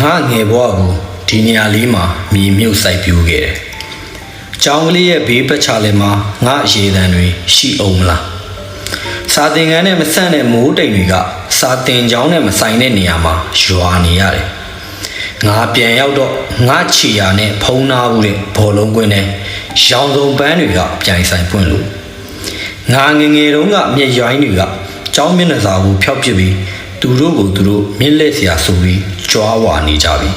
ငါငယ်ဘဝကိုဒီနေရာလေးမှာမြေမြုပ်စိုက်ပြိုးခဲ့တယ်။ကျောင်းကလေးရဲ့ဘေးပတ်ချာလည်မှာငါရေတံတွေရှိအောင်မလား။စာသင်ခန်းနဲ့မဆန့်တဲ့မိုးတိမ်တွေကစာသင်ကျောင်းနဲ့မဆိုင်တဲ့နေရာမှာရွာနေရတယ်။ငါပြန်ရောက်တော့ငါချီယာနဲ့ဖုံးနာမှုတဲ့ဘောလုံးကွင်းနဲ့ရောင်စုံပန်းတွေကပြိုင်ဆိုင်ပွင့်လို့ငါငငယ်တုန်းကမြက်ရိုင်းတွေကကျောင်းမျက်နှာစာကိုဖျောက်ပစ်ပြီးသူတို့ကိုသူတို့မြင့်လက်စရာဆိုပြီး ကြွားဝါနေကြပြီ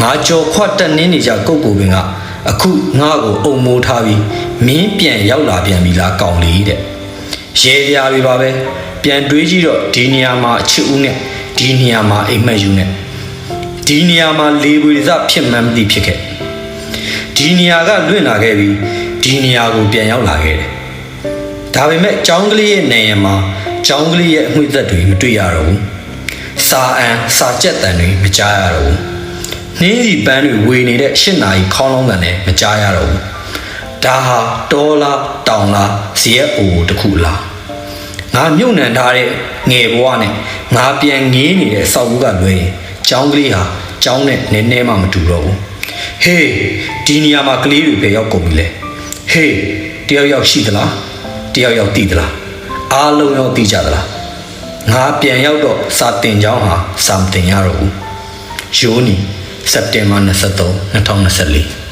ငါကြော်ခွတ်တက်နင်းနေကြကုတ်ကိုပင်ကအခုငါ့ကိုအုံမိုးထားပြီးမင်းပြန်ရောက်လာပြန်ပြီလားကောင်းလေးတဲ့ရဲကြရပြီပါပဲပြန်တွေးကြည့်တော့ဒီနေရာမှာအချစ်ဦးနဲ့ဒီနေရာမှာအိမ်မက်ယူနဲ့ဒီနေရာမှာလေပွေစဖြစ်မှန်းမသိဖြစ်ခဲ့ဒီနေရာကလွင့်လာခဲ့ပြီးဒီနေရာကိုပြန်ရောက်လာခဲ့တယ်ဒါပေမဲ့ចောင်းကလေးရဲ့နေရမှာចောင်းကလေးရဲ့အငွေ့သက်တွေမတွေ့ရတော့ဘူး။ စာအန်စာကြက်တန်တွေမကြားရတော့ဘူး။နှင်းစီပန်းတွေဝေနေတဲ့ရှစ်နာရီခေါင်းလုံးတန်လည်းမကြားရတော့ဘူး။ဒါဟာတောလားတောင်လားဇီယက်အိုတစ်ခုလား။ငါမြုပ်နှံထားတဲ့ငယ်ဘဝနဲ့ငါပြန်ငေးနေတဲ့စောက်ဘူးကလွဲရင်ចောင်းကလေးဟာចောင်းနဲ့နည်းနည်းမှမတူတော့ဘူး။ဟေးဒီနေရာမှာကလေးတွေပဲရောက်ကုန်ပြီလေ။ဟေးတယောက်ယောက်ရှိသလား။တယောက်ယောက်တည်သလားအားလုံးရောတည်ကြသလား ငါပြန်ရောက်တော့စာတင်ကြောင်းဟာစာမတင်ရတော့ဘူးယိုးနီစက်တင်ဘာ23 2024